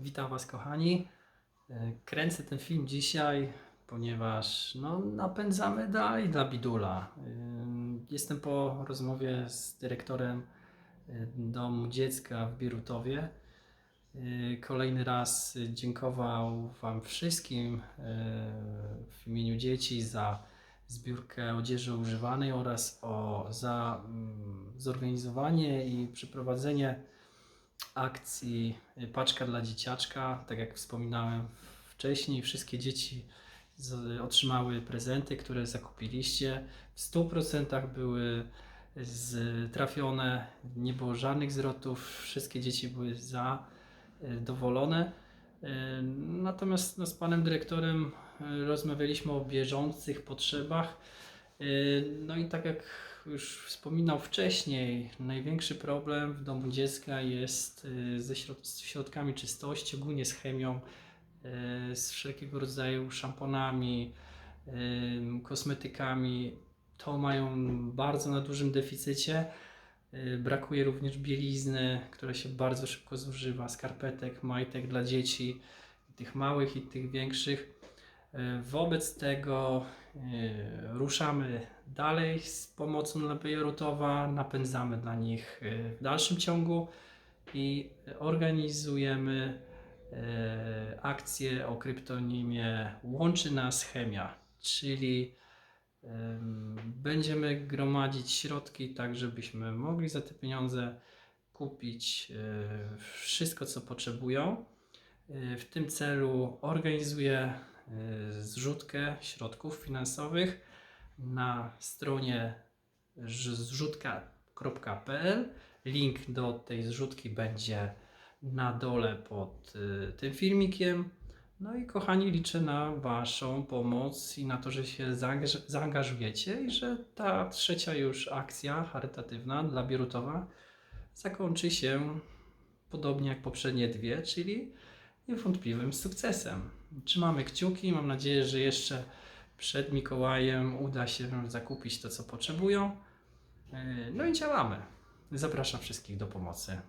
Witam Was, kochani. E, Kręcę ten film dzisiaj, ponieważ no, napędzamy dalej dla Bidula. Ym, Jestem po rozmowie z dyrektorem y, Domu Dziecka w Bierutowie. Kolejny raz dziękował Wam wszystkim w imieniu dzieci za zbiórkę odzieży używanej oraz o, za mm, zorganizowanie i przeprowadzenie akcji y, Paczka dla Dzieciaczka. Tak jak wspominałem wcześniej, wszystkie dzieci z, otrzymały prezenty, które zakupiliście. W 100% były z, trafione, nie było żadnych zwrotów, wszystkie dzieci były zadowolone. Y, Natomiast no, z panem dyrektorem y, rozmawialiśmy o bieżących potrzebach. Y, No i tak jak już wspominał wcześniej, największy problem w domu dziecka jest y, ze środ- środkami czystości, ogólnie z chemią, y, z wszelkiego rodzaju szamponami, kosmetykami. To mają bardzo na dużym deficycie. Brakuje również bielizny, która się bardzo szybko zużywa, skarpetek, majtek dla dzieci, tych małych i tych większych. Wobec tego ruszamy dalej z pomocą dla Bejerutowa, napędzamy dla nich y, w dalszym ciągu i organizujemy y, akcję o kryptonimie Łączy nas chemia, czyli będziemy gromadzić środki tak, żebyśmy mogli za te pieniądze kupić wszystko, co potrzebują. W tym celu organizuję zrzutkę środków finansowych na stronie zrzutka.pl. Link do tej zrzutki będzie na dole pod y, tym filmikiem. No i kochani, liczę na Waszą pomoc i na to, że się zaangaż- zaangażujecie i że ta trzecia już akcja charytatywna dla Bierutowa zakończy się podobnie jak poprzednie dwie, czyli niewątpliwym sukcesem. Trzymamy kciuki, mam nadzieję, że jeszcze przed Mikołajem uda się zakupić to, co potrzebują. Yy, No i działamy. Zapraszam wszystkich do pomocy.